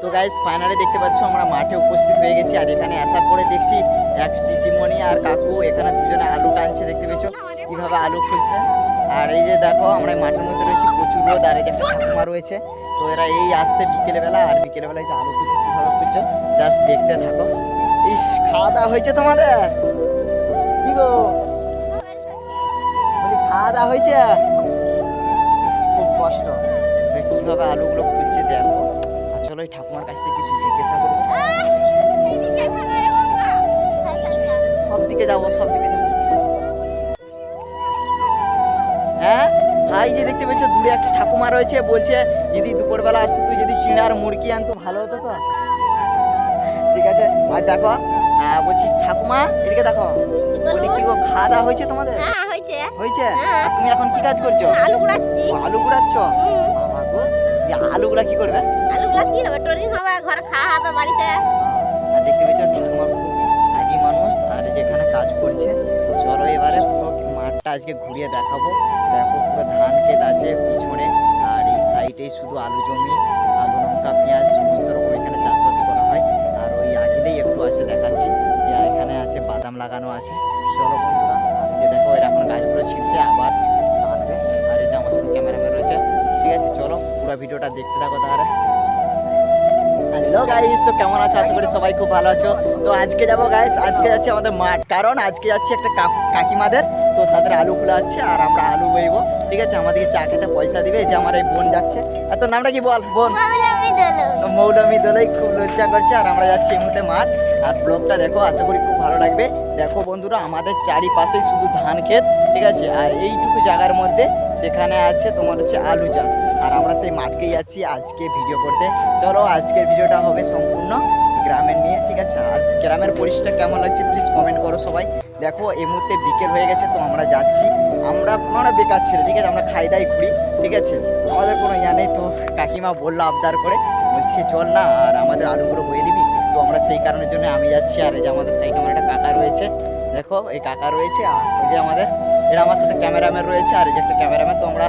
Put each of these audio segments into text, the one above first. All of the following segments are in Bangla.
তো গাইস ফাইনালি দেখতে পাচ্ছ আমরা মাঠে উপস্থিত হয়ে গেছি। আর এখানে আসার পরে দেখছি এক পিসিমণি আর কাকু, এখানে দুজনে আলু টানছে, দেখতে পেয়েছ? কীভাবে আলু খুলছে? আর এই যে দেখো, আমরা মাঠের মধ্যে রয়েছি, প্রচুর রোদ, আর এই যে একটা ঠাকুমা রয়েছে। তো এরা এই আসছে বিকেলবেলা, আর বিকেলে বেলায় যে আলু খুলছে, কীভাবে খুলছো জাস্ট দেখতে থাকো। ইস, খাওয়া দাওয়া হয়েছে তোমাদের? কি গো? বলি, খাওয়া দাওয়া হয়েছে? খুব কষ্ট। কীভাবে আলুগুলো খুলছে, দেখো। চলো এই ঠাকুমার কাছ থেকে কিছু জিজ্ঞাসা করব। সব দিকে যাব সব দিকে যাব হ্যাঁ? ভাই যে দেখতে পেয়েছ দূরে একটা ঠাকুমা রয়েছে বলছে যদি দুপুরবেলা আসতো তুই যদি চিড়ার মুরগি আনতো ভালো হতো তো। ঠিক আছে? আর দেখো হ্যাঁ বলছি ঠাকুমা এদিকে দেখো। বলি কি গো খাওয়া দাওয়া হয়েছে তোমাদের? হ্যাঁ হয়েছে। হয়েছে? হ্যাঁ। তুমি এখন কি কাজ করছ? আলু কুড়াচ্ছি। আলু গুড়াচ্ছ আলুগুলা কি করবে? আলুগুলা কি হবে? টরিং হবে ঘরে খাওয়া হবে বাড়িতে। আর দেখতে পেয়েছ ঠাকুমা খুব কাজী মানুষ আর যেখানে কাজ করছে চলো এবারে পুরো মাঠটা আজকে ঘুরিয়ে দেখাবো। দেখো পুরো ধান ক্ষেত আছে পিছনে আর এই সাইডে শুধু আলু জমি আলু লঙ্কা পেঁয়াজ সমস্ত রকম এখানে চাষবাস করা হয়। আর ওই আগিলেই একটু আছে দেখাচ্ছি। এখানে আছে বাদাম লাগানো আছে। চলো বন্ধুরা আর যে দেখো এরা এখন গাছগুলো ছিঁড়ছে আবার আনবে। আর এই যে আমার সাথে ক্যামেরাম্যান পুরো ভিডিওটা দেখতে থাকো তাহলে। হ্যালো গাইস তো কেমন আছো? আশা করি সবাই খুব ভালো আছো। তো আজকে যাব গাইস আজকে যাচ্ছি আমাদের মাঠ। কারণ আজকে যাচ্ছি একটা কাকিমাদের। তো তাদের আলু খোলা আছে আর আমরা আলু বইবো। ঠিক আছে আমাদেরকে চা খেতে পয়সা দিবে। যে আমার এই বোন যাচ্ছে। আর তোর নামটা কি বল? বোন? মৌলমি দোলাই খুব লজ্জা করছে। আর আমরা যাচ্ছি এই মুহূর্তে মাঠ। আর ব্লগটা দেখো আশা করি খুব ভালো লাগবে। দেখো বন্ধুরা আমাদের চারিপাশেই শুধু ধান ক্ষেত। ঠিক আছে আর এইটুকু জায়গার মধ্যে সেখানে আছে তোমার হচ্ছে আলু চাষ। আর আমরা সেই মাঠকেই যাচ্ছি আজকে ভিডিও করতে। চলো আজকের ভিডিওটা হবে সম্পূর্ণ গ্রামের নিয়ে, ঠিক আছে? আর গ্রামের পরিবেশটা কেমন লাগছে প্লিজ কমেন্ট করো সবাই। দেখো, এই মুহূর্তে বিকেল হয়ে গেছে, তো আমরা যাচ্ছি। আমরা আমরা বেকার ছেলে, ঠিক আছে? আমরা খাই দাই ঘুরি, ঠিক আছে? আমাদের কোনো ইয়া নেই, তো কাকিমা বলল আবদার করে, বলছি, চল না, আর আমাদের আলুগুলো বয়ে দিবি। তো আমরা সেই কারণের জন্য আমি যাচ্ছি, আর এই যে আমাদের সাইডে আমার একটা কাকা রয়েছে। দেখো, এই কাকা রয়েছে, আর ওই যে আমাদের এটা আমার সাথে ক্যামেরাম্যান রয়েছে, আর এই যে একটা ক্যামেরাম্যান, তো আমরা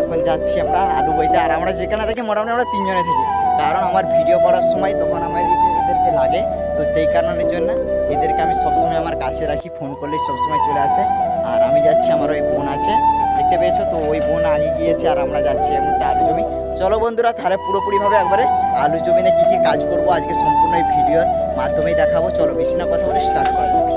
এখন যাচ্ছি আমরা আলু বইতে আর আমরা যেখানে থাকি, মোটামুটি আমরা তিনজনে থাকি। কারণ আমার ভিডিও করার সময় তখন আমার এদেরকে লাগে। তো সেই কারণের জন্য এদেরকে আমি সবসময় আমার কাছে রাখি ফোন করলেই সবসময় চলে আসে। আর আমি যাচ্ছি, আমার ওই বোন আছে। দেখতে পেয়েছ তো, ওই বোন আগে গিয়েছে আর আমরা যাচ্ছি মধ্যে আলু জমি। চলো বন্ধুরা, তাহলে পুরোপুরিভাবে একবারে আলু জমিনে কী কী কাজ করব আজকে সম্পূর্ণ এই ভিডিওর মাধ্যমেই দেখাবো। চলো বেশি না কথা বলে স্টার্ট করা।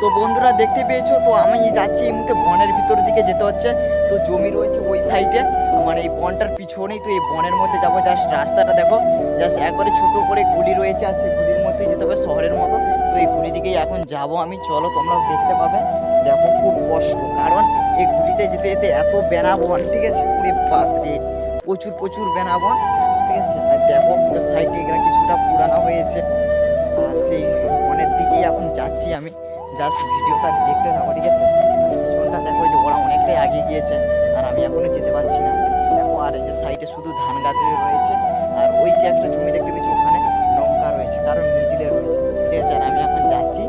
তো বন্ধুরা দেখতে পেয়েছ, তো আমি যাচ্ছি এই মুহূর্তে বনের ভিতর দিকে যেতে হচ্ছে। তো জমি রয়েছে ওই সাইডে মানে এই বনটার পিছনেই তো এই বনের মধ্যে যাব। জাস্ট রাস্তাটা দেখো, জাস্ট একবারে ছোট করে গুলি রয়েছে, আর সেই গুলির মধ্যেই যেতে হবে শহরের মতো। তো এই গুলি দিকেই এখন যাব আমি। চলো তোমরাও দেখতে পাবে, দেখো খুব কষ্ট, কারণ এই গুলিতে যেতে যেতে এত বেনা বন, ঠিক আছে? পুরো বাস রে, প্রচুর প্রচুর বেনা বন, ঠিক আছে? আর দেখো পুরো সাইডে এখানে কিছুটা পুরানো হয়েছে। সেই বনের দিকেই এখন যাচ্ছি আমি। জাস্ট ভিডিওটা দেখতে থাকো, ঠিক আছে? পিছনটা দেখো যে ওরা অনেকটাই আগে গিয়েছে, আর আমি এখনও যেতে পারছি না। দেখো, আর এই যে সাইডে শুধু ধান গাছ রয়েছে, আর ওই যে একটা জমি দেখতে পেয়েছি, ওখানে লঙ্কা রয়েছে, কারণ মিডিলে রয়েছে, ঠিক আছে? আর আমি এখন যাচ্ছি,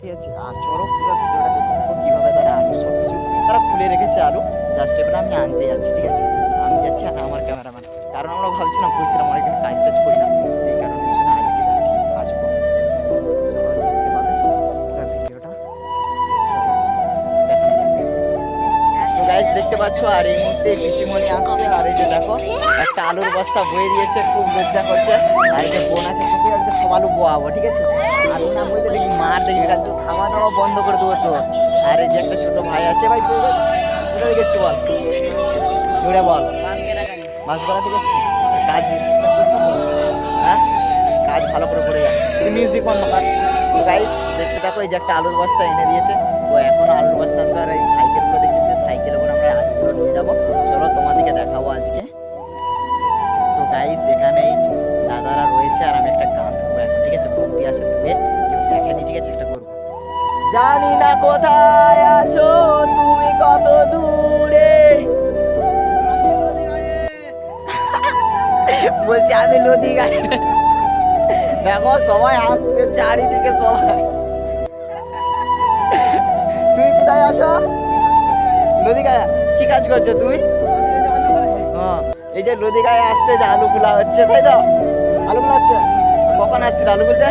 ঠিক আছে? আর চলো পুরো ভিডিওটা থাকো কীভাবে তারা আলু সব কিছু তারা খুলে রেখেছে আলু। জাস্ট এবার আমি আনতে যাচ্ছি, ঠিক আছে? আমি যাচ্ছি আর আমার ক্যামেরাম্যান কারণ আমরা ভাবছিলাম, বলছিলাম অনেকদিন কাজ টাজ করি না। একটা আলুর বস্তা বয়ে দিয়েছে, খুব লজ্জা করছে। আর যে বোন আছে তোকে আজকে সব আলু বোয়াবো, ঠিক আছে? আলু না বইতে দেখি মার কালকে খাওয়া দাওয়া বন্ধ করে দেবো তো। আর এই যে একটা ছোট ভাই আছে, ভাই, তুই কোথায় গেছিস বল? জোরে বল। মাছ করা ঠিক আছে কাজ? হ্যাঁ? কাজ ভালো করে করে যা। তুই মিউজিক বন্ধ কর। গাইস দেখতে থাকো, এই যে একটা আলুর বস্তা এনে দিয়েছে। তো এখন আলুর বস্তা আসবে আর এই সাইকেলগুলো দেখতে সাইকেলের উপর আমরা আলুগুলো নিয়ে যাব। চলো তোমাদেরকে দেখাবো আজকে। দাদারা রয়েছে আর আমি একটা গান ধরবো এখন ঠিক আছে? বৌদি আসে দূরে কেউ দেখেনি ঠিক আছে? একটা করব। জানি না কোথায় আছো তুমি কত দূরে? বলছি আমি নদী গায়ে দেখো সবাই আসছে চারিদিকে সবাই। তুমি কোথায় আছো? নদী গায়ে কি কাজ করছ তুমি? এই যে নদী গায়ে আসছে যে আলু খোলা হচ্ছে তাই তো? আলু খোলা কখন আসছিল আলু খুলতে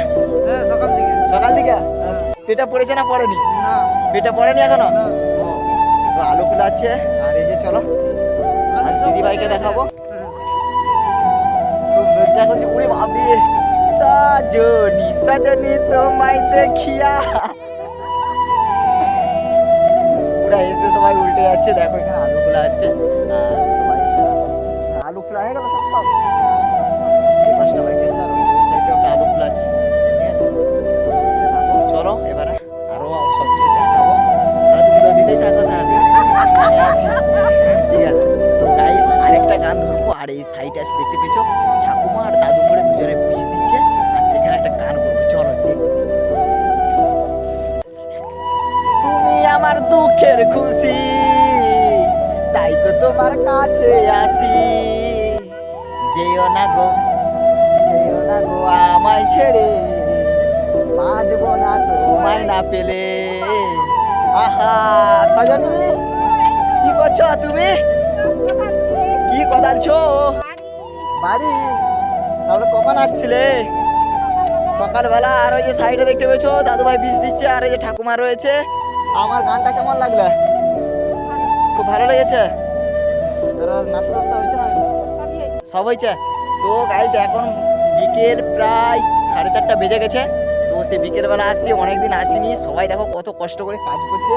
হ্যাঁ সকাল দিকে। সকাল দিকে? পেটা পড়েছে না পড়েনি? না। পেটা পড়েনি এখনও? তো আলু আছে আর এই যে চলো আজ দিদি ভাইকে দেখাবো। খুব লজ্জা করছে উড়ে বাবরি সাজনি সাজনি তোমায় দেখিয়া। পুরা এসে সবাই উল্টে যাচ্ছে দেখো এখানে আলু খোলা আছে আর সবাই আলু খোলা হয়ে গেল সব। চলো, এবারে আরও সব কিছু দেখাবো তুমি নদীতেই থাকো তাহলে আমি আসি ঠিক আছে? তো গাইস আরেকটা গান ধরবো। আর এই সাইডে দেখতে পেয়েছ? ঠাকুমা আর দাদু করে দুজনে বিষ আর সেখানে একটা গান করব। চলো তুমি আমার দুঃখের খুশি, তাই তো তোমার কাছে আসি। যেও না গো। যেও না গো আমায় না তোমায় না পেলে। আহা, সজনী, কি করছ তুমি? কি কোদালছো? বাড়ি? তাহলে কখন আসছিলে? সকালবেলা আর ওই যে সাইডে দেখতে পেয়েছ দাদু ভাই বিষ দিচ্ছে আর এই যে ঠাকুমা রয়েছে। আমার গানটা কেমন লাগল? খুব ভালো লেগেছে? তোর হয়েছে না? সব হয়েছে? তো গাইজ এখন বিকেল প্রায় সাড়ে চারটা বেজে গেছে। তো সে বিকেলবেলা আসছি, অনেকদিন আসিনি। সবাই দেখো কত কষ্ট করে কাজ করছে।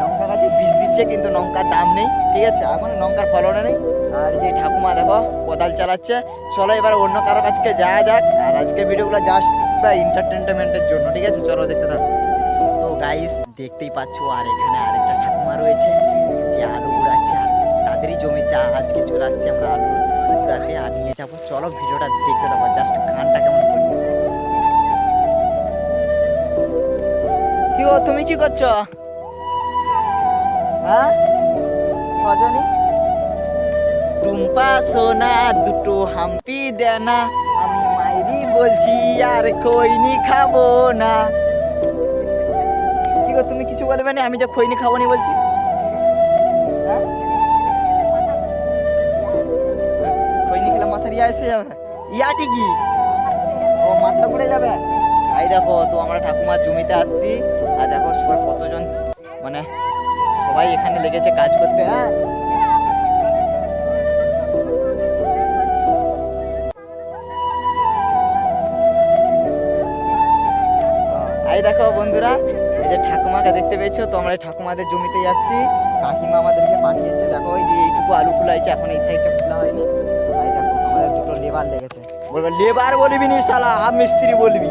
লঙ্কা গাছে বিষ দিচ্ছে, কিন্তু লঙ্কার দাম নেই, ঠিক আছে? আমার লঙ্কার ফলনও নেই। আর যে ঠাকুমা দেখো কোদাল চালাচ্ছে। চলো এবার অন্য কারও কাছকে যাওয়া যাক। আর আজকের ভিডিওগুলো জাস্ট পুরো এন্টারটেনমেন্টের জন্য, ঠিক আছে? চলো দেখতে থাকো। তো গাইস দেখতেই পাচ্ছো, আর এখানে আরেকটা ঠাকুমা রয়েছে। যে আলু উড়াচ্ছে আর তাদেরই জমিতে আজকে চলে আসছে আমরা আলু উড়াতে আর নিয়ে যাব। চলো ভিডিওটা দেখতে থাকো। জাস্ট গানটা কেমন কি গো তুমি কি করছ? হ্যাঁ? সজনী? টুম্পা সোনা, দুটো হাম্পি দেনা আমি মাইরি বলছি আর খৈনি খাব না। কি গো, তুমি কিছু বলবে না? আমি যে খৈনি খাব নি বলছি। ইয়া ঠিকই। ও মাথা ঘুরে যাবে? এই দেখো, তো আমরা ঠাকুমার জমিতে আসছি। আর দেখো সবাই কতজন মানে সবাই এখানে লেগেছে কাজ করতে হ্যাঁ? এই দেখো বন্ধুরা, এই যে ঠাকুমাকে দেখতে পেয়েছ, তো আমরা ঠাকুমাদের জমিতেই আসছি। কাকিমা আমাদেরকে পাঠিয়েছে। দেখো, এই যে এইটুকু আলু খোলা হয়েছে, এখন এই সাইডটা খোলা হয়নি। লেবার লেগেছে বলব, লেবার বলবি নি শালা আম মিস্ত্রি বলবি।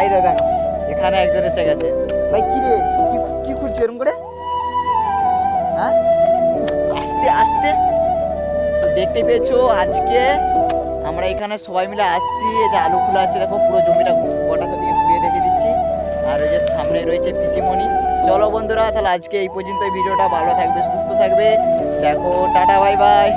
এই দে, দেখো, এখানে একজন এসে গেছে। ভাই, কি রে, কি কি খুলছো এরকম করে? হ্যাঁ? আস্তে আস্তে। তো দেখতে পেয়েছ, আজকে আমরা এখানে সবাই মিলে আসছি। এই যে আলু খোলা আছে, দেখো, পুরো জমিটা গোটাটা দিকে ঘুরিয়ে দেখে দিচ্ছি। আর ওই যে সামনে রয়েছে পিসিমণি। চলো বন্ধুরা, তাহলে আজকে এই পর্যন্ত ভিডিওটা ভালো থাকবে, সুস্থ থাকবে। দেখো, টাটা, বাই বাই।